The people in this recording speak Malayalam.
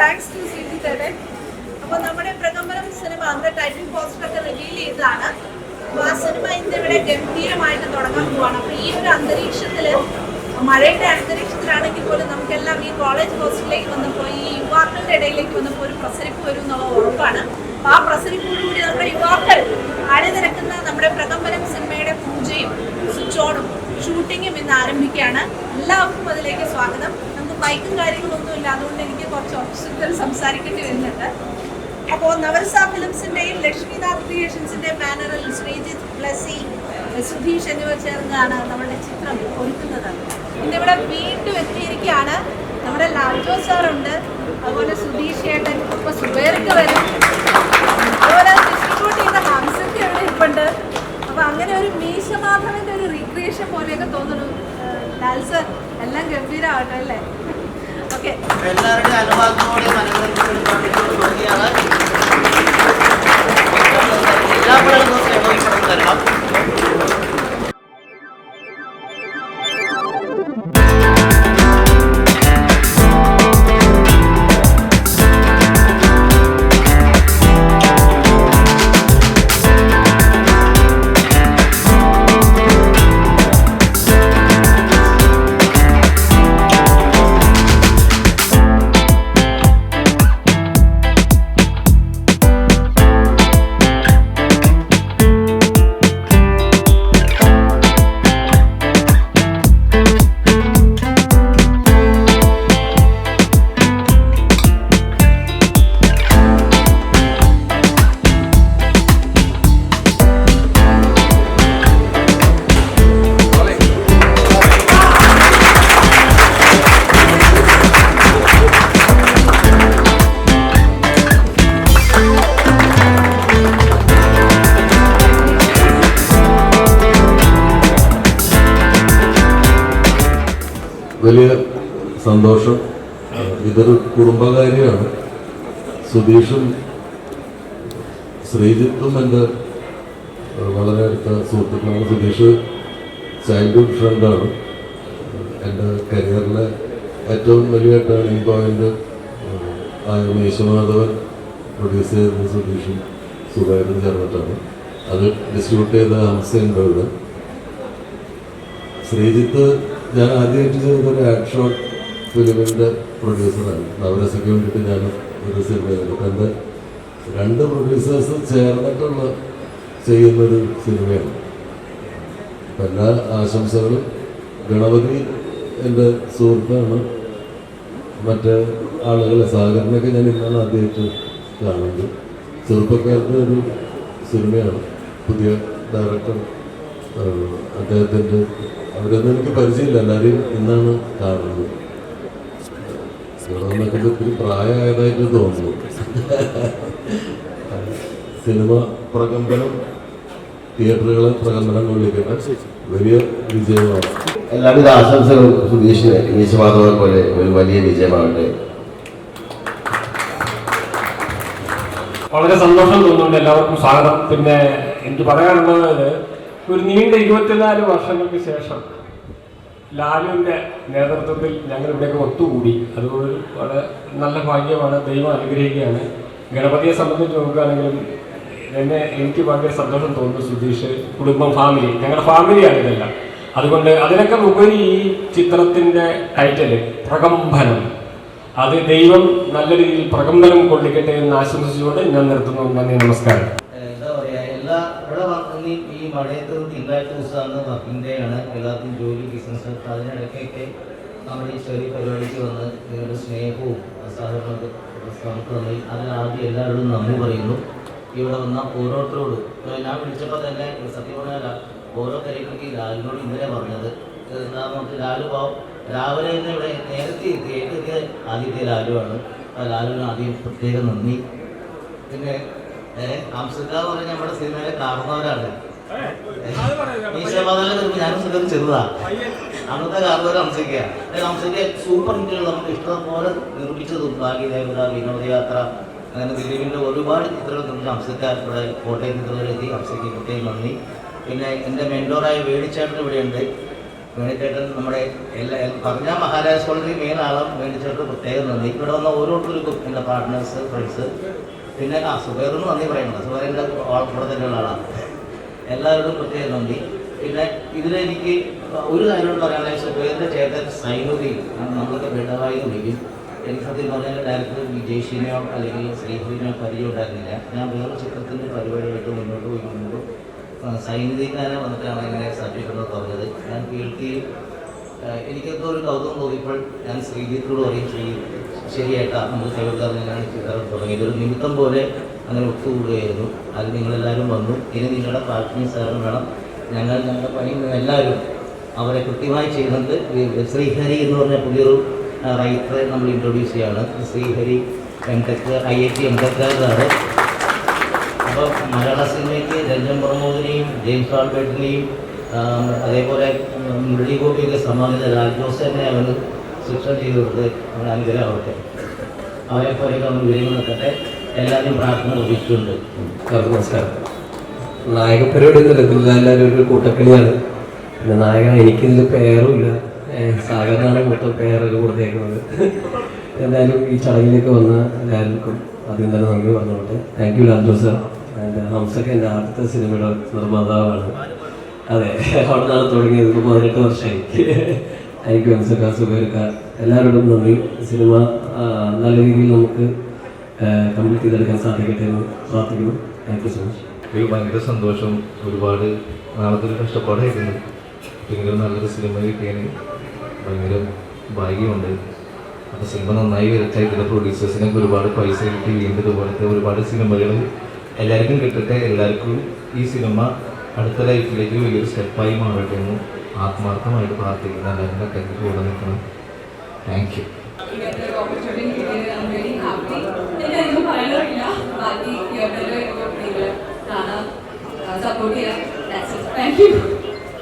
താങ്ക്സ് ടു സി സിറ്റി തേടൻ അപ്പോൾ നമ്മുടെ പ്രകമ്പനം സിനിമ അന്ന് ടൈറ്റിൽ പോസ്റ്റർ ഒക്കെ റിവീൽ ചെയ്തതാണ്. അപ്പോൾ ആ സിനിമ ഇന്ന് ഇവിടെ ഗംഭീരമായിട്ട് തുടങ്ങാൻ പോവാണ്. അപ്പോൾ ഈ ഒരു അന്തരീക്ഷത്തിൽ മഴയുടെ അന്തരീക്ഷത്തിലാണെങ്കിൽ പോലും നമുക്കെല്ലാം ഈ കോളേജ് ഹോസ്റ്റലിലേക്ക് വന്നപ്പോൾ ഈ യുവാക്കളുടെ ഇടയിലേക്ക് വന്നപ്പോൾ ഒരു പ്രസരിപ്പ് വരും എന്നുള്ള ഉറപ്പാണ്. അപ്പോൾ ആ പ്രസരിപ്പോടുകൂടി നമ്മുടെ യുവാക്കൾ അണിനിരക്കുന്ന നമ്മുടെ പ്രകമ്പനം സിനിമയുടെ പൂജയും സ്വിച്ച് ഓണും ഷൂട്ടിങ്ങും ഇന്ന് ആരംഭിക്കുകയാണ്. എല്ലാവർക്കും അതിലേക്ക് സ്വാഗതം. ബൈക്കും കാര്യങ്ങളൊന്നും ഇല്ല. അതുകൊണ്ട് എനിക്ക് കുറച്ച് ഒബ്സ്റ്റക്കിൾ സംസാരിക്കേണ്ടി വരുന്നുണ്ട്. അപ്പോൾ നവരസ ഫിലിംസിന്റെയും ലക്ഷ്മിനാഥ് ക്രിയേഷൻസിന്റെ ബാനറിൽ ശ്രീജിത്ത് ബ്ലസി സുധീഷ് എന്നിവർ ചേർന്നാണ് നമ്മുടെ ചിത്രം ഒരുക്കുന്നത്. ഇന്നിവിടെ വീണ്ടും എത്തിയിരിക്കുകയാണ് നമ്മുടെ ലാൽജോ സാറുണ്ട് അതുപോലെ സുധീഷ് ഏട്ടൻ ഇപ്പോൾ സുബേർക്ക് വരും. അതുപോലെ ചെയ്ത ഹംസയ്ക്ക് ഇവിടെ ഇരിപ്പുണ്ട് അപ്പോൾ അങ്ങനെ ഒരു മീശമാധവന്റെ ഒരു റീക്രിയേഷൻ പോലെയൊക്കെ തോന്നുന്നു. ലാൽ സർ എല്ലാം ഗംഭീരമാകട്ടെ അല്ലേ? എല്ലാവരുടെയും അനുവാദത്തോടെ മനസ്സിലാക്കിയാണ് എല്ലാ പിള്ളേർക്കും തരണം. വലിയ സന്തോഷം. ഇതൊരു കുടുംബകാര്യമാണ്. സുധീഷും ശ്രീജിത്തും എന്റെ വളരെ അടുത്ത സുഹൃത്തുക്കളാണ്. സുധീഷ് ചൈൽഡ്ഹുഡ് ഫ്രണ്ടാണ് എന്റെ കരിയറിലെ ഏറ്റവും വലിയ ടേണിംഗ് പോയിന്റ് ആയ മേശമാധവൻ പ്രൊഡ്യൂസ് ചെയ്തത് സുധീഷും സുഖായിട്ടും ചേർന്നിട്ടാണ്. അത് ഡിസ്ട്രിബ്യൂട്ട് ചെയ്ത ഹംസയുണ്ട് ശ്രീജിത്ത് ഞാൻ ആദ്യമായിട്ട് ചെയ്തത് ഒരു ആക്ഷൻ ഫിലിമിന്റെ പ്രൊഡ്യൂസറാണ്. നവരസയ്ക്ക് വേണ്ടിയിട്ട് ഞാൻ ഒരു സിനിമ ചെയ്തു. എന്റെ രണ്ട് പ്രൊഡ്യൂസേഴ്സ് ചേർന്നിട്ടുള്ള ചെയ്യുന്നൊരു സിനിമയാണ്. അപ്പം എല്ലാ ആശംസകളും. ഗണപതി എന്റെ സുഹൃത്താണ്. മറ്റേ ആളുകളെ സഹകരണമൊക്കെ ഞാൻ ഇന്നാണ് ആദ്യമായിട്ട് കാണുന്നത്. ചെറുപ്പക്കാരുടെ ഒരു സിനിമയാണ്. പുതിയ ഡയറക്ടർ അദ്ദേഹത്തിന്റെ അവരൊന്നും എനിക്ക് പരിചയമില്ല. എല്ലാവരെയും ഇന്നാണ് കാണുന്നത്. ഒത്തിരി പ്രായമായതായിട്ട് തോന്നുന്നു. സിനിമ പ്രകമ്പനം തിയേറ്ററുകളെ പ്രകമ്പനം കൊള്ളിക്കുന്ന വലിയ വിജയമാണ്. എല്ലാവിധ ആശംസകളും സുധീഷിന്. മീശമാധവൻ പോലെ ഒരു വലിയ വിജയമാകട്ടെ. വളരെ സന്തോഷം തോന്നുന്നുണ്ട് എല്ലാവർക്കും സ്വാഗതം. പിന്നെ എനിക്ക് പറയാനുള്ളത് ഒരു നീണ്ട ഇരുപത്തിനാല് വർഷങ്ങൾക്ക് ശേഷം ലാലുവിന്റെ നേതൃത്വത്തിൽ ഞങ്ങൾ ഇവിടെയൊക്കെ ഒത്തുകൂടി. അത് ഒരു വളരെ നല്ല ഭാഗ്യമാണ്. ദൈവം അനുഗ്രഹിക്കുകയാണ്. ഗണപതിയെ സംബന്ധിച്ച് നോക്കുകയാണെങ്കിലും എന്നെ എനിക്ക് ഭയങ്കര സന്തോഷം തോന്നുന്നു സുധീഷ്. കുടുംബം ഫാമിലി ഞങ്ങളുടെ ഫാമിലിയാണ് ഇതെല്ലാം. അതുകൊണ്ട് അതിനൊക്കെ ഉപരി ഈ ചിത്രത്തിന്റെ ടൈറ്റൽ പ്രകമ്പനം. അത് ദൈവം നല്ല രീതിയിൽ പ്രകമ്പനം കൊള്ളിക്കട്ടെ എന്ന് ആശംസിച്ചുകൊണ്ട് ഞാൻ നിർത്തുന്നു. നന്ദി നമസ്കാരം എന്താ പറയാ എല്ലാ ഇവിടെ വന്ന് ഈ മഴയത്ത് തിങ്കളാഴ്ച ദിവസമാണ് വർക്കിംഗ് ആണ് എല്ലാവർക്കും ജോലി ബിസിനസ് അതിനിടയ്ക്കൊക്കെ നമ്മുടെ ഈ ചെറിയ പരിപാടിക്ക് വന്ന് നിങ്ങളുടെ സ്നേഹവും സഹകരണവും നമുക്ക് തമ്മിൽ അതിന് ആദ്യം എല്ലാവരോടും നന്ദി പറയുന്നു. ഇവിടെ വന്ന ഓരോരുത്തരോടും ഞാൻ വിളിച്ചപ്പോൾ തന്നെ സത്യം പറഞ്ഞാൽ ഓരോ കാര്യങ്ങൾക്ക് ലാലിനോട് ഇന്നലെ പറഞ്ഞത്. എന്താ നമുക്ക് ലാലു പാവം രാവിലെ തന്നെ ഇവിടെ നേരത്തെ എത്തി ഏറ്റെത്തിയ ആദ്യത്തെ ലാലുവാണ് ആ ലാലുവിന് ആദ്യം പ്രത്യേകം നന്ദി. പിന്നെ അംസക്ക എന്ന് പറഞ്ഞാൽ നമ്മുടെ സിനിമയിലെ വരുമ്പോൾ ഞാനും ചെറുതാ. അന്നത്തെ കാരണവർ അംസക്ക അംസക്ക സൂപ്പർ ഹിറ്റുകൾ നമുക്ക് ഇഷ്ടം പോലെ നിർമ്മിച്ചതും ഭാഗ്യദേവത വിനോദയാത്ര അങ്ങനെ ദിലീപിന്റെ ഒരുപാട് ചിത്രങ്ങൾ നിർമ്മിച്ച അംസക്ക ഇവിടെ കോട്ടയം ചിത്രത്തിലെത്തി അംസയ്ക്ക് പ്രത്യേകം നന്ദി പിന്നെ എന്റെ മെന്റോറായ വേണിച്ചേട്ടൻ ഇവിടെയുണ്ട്. വേണിച്ചേട്ടൻ നമ്മുടെ എല്ലാ പറഞ്ഞ മഹാരാജ് കോളേജിൽ മെയിൻ ആളും വേണിച്ചേട്ടൻ പ്രത്യേകം നന്ദി. ഇവിടെ ഓരോരുത്തർക്കും എന്റെ പാർട്ട്നേഴ്സ് ഫ്രണ്ട്സ് പിന്നെ ആ സുബേറിന് നന്ദി പറയുന്നുണ്ട് സുബൈറിന്റെ കൂടെ തന്നെയുള്ള ആളാണ്. എല്ലാവരോടും പ്രത്യേകം നന്ദി. പിന്നെ ഇതിലെനിക്ക് ഒരു കാര്യം പറയാനായി സുബൈറിന്റെ ചേട്ടൻ സൈനുദ്ദീൻ നമ്മളൊക്കെ എന്ന് വിളിക്കും. എനിക്ക് സത്യം പറഞ്ഞാൽ ഡയറക്ടർ വിജയ്ഷിനെയോ അല്ലെങ്കിൽ ശ്രീഹരിനെയോ പരിചയം ഉണ്ടായിരുന്നില്ല. ഞാൻ വേറെ ചിത്രത്തിന്റെ പരിപാടിയായിട്ട് മുന്നോട്ട് പോയിക്കൊണ്ടു സൈനിധിക്കാരെ വന്നിട്ടാണ് ഇങ്ങനെ സർട്ടിഫിക്കറ്റ് പറഞ്ഞത്. ഞാൻ കേൾക്കുകയും എനിക്കൊക്കെ ഒരു കൗതുകം തോന്നിയപ്പോൾ ഞാൻ ശ്രീജിത്തോട് പറയും ശ്രീ ശരിയായിട്ടാ നമുക്ക് ഞാൻ ചിത്രം തുടങ്ങിയത് ഒരു നിമിത്തം പോലെ അങ്ങനെ ഒത്തുകൂടുകയായിരുന്നു. അത് നിങ്ങളെല്ലാവരും വന്നു. ഇനി നിങ്ങളുടെ പ്രാർത്ഥനയും സഹകരണം വേണം. ഞങ്ങൾ ഞങ്ങളുടെ പണി എല്ലാവരും അവരെ കൃത്യമായി ചെയ്യുന്നത് ശ്രീഹരി എന്ന് പറഞ്ഞ പുതിയൊരു റൈറ്ററെ നമ്മൾ ഇൻട്രൊഡ്യൂസ് ചെയ്യാണ്. Srihari M Tech I I T M ടെക്കാരനാണ് അപ്പോൾ മലയാള സിനിമയ്ക്ക് രഞ്ജൻ പ്രമോദിനെയും ജെയിംസ് ആൾബേട്ടിനെയും അതേപോലെ മുരളി ഗോപിയൊക്കെ സമ്മാനിച്ച രാജ്ജോസ് തന്നെ അവന് ശിക്ഷ ചെയ്തു കൊടുത്ത് അനുഗ്രഹമാവട്ടെ അവരെ പോലെയൊക്കെ അവൻ വിവരങ്ങൾ നിൽക്കട്ടെ എല്ലാവരും പ്രാർത്ഥന ഉപയോഗിച്ചിട്ടുണ്ട് നമസ്കാരം. നായക പരിപാടി ഒന്നുമില്ല എല്ലാവരും ഒരു കൂട്ടക്കളിയാണ്. പിന്നെ നായകൻ എനിക്കിതിൽ പേരുമില്ല സാഗറിനാണ് മൊത്തം പേരൊക്കെ കൊടുത്തേക്കുന്നത്. എന്തായാലും ഈ ചടങ്ങിലേക്ക് വന്ന എല്ലാവർക്കും ആദ്യം തന്നെ നന്ദി പറഞ്ഞോട്ടെ താങ്ക് യു ലാൽജോ സർ. ഹംസക്ക് എന്റെ ആദ്യത്തെ സിനിമയുടെ നിർമ്മാതാവാണ്. അതെ അവിടെ നിന്നാണ് തുടങ്ങിയത് പതിനെട്ട് വർഷമായി. താങ്ക് യു ഹംസക്ക സുബേർക്ക എല്ലാവരോടും നന്ദി. സിനിമ നല്ല രീതിയിൽ നമുക്ക് കംപ്ലീറ്റ് ചെയ്തെടുക്കാൻ സാധിക്കട്ടെ എന്ന് പ്രാർത്ഥിക്കുന്നു. താങ്ക് യു സോ മച്ച് ഒരു ഭയങ്കര സന്തോഷം. ഒരുപാട് നാളത്തെ ഒരു കഷ്ടപ്പാടായിരുന്നു. ഇങ്ങനെ നല്ലൊരു സിനിമ കിട്ടിയതിന് ഭയങ്കര ഭാഗ്യമുണ്ട്. അപ്പോൾ സിനിമ നന്നായി വരച്ചാൽ ഇതിന്റെ പ്രൊഡ്യൂസേഴ്സിനൊക്കെ ഒരുപാട് പൈസ കിട്ടി. വീണ്ടും ഇതുപോലത്തെ ഒരുപാട് സിനിമകൾ എല്ലാവർക്കും കിട്ടട്ടെ. എല്ലാവർക്കും ഈ സിനിമ അടുത്ത ലൈഫിലേക്ക് വലിയൊരു സ്റ്റെപ്പായി മാറട്ടെ എന്ന് ആത്മാർത്ഥമായിട്ട് പ്രാർത്ഥിക്കുന്നു. എല്ലാവരും കൂടെ നിൽക്കണം. താങ്ക് യു സപ്പോർട്ട് ചെയ്യാം That's it.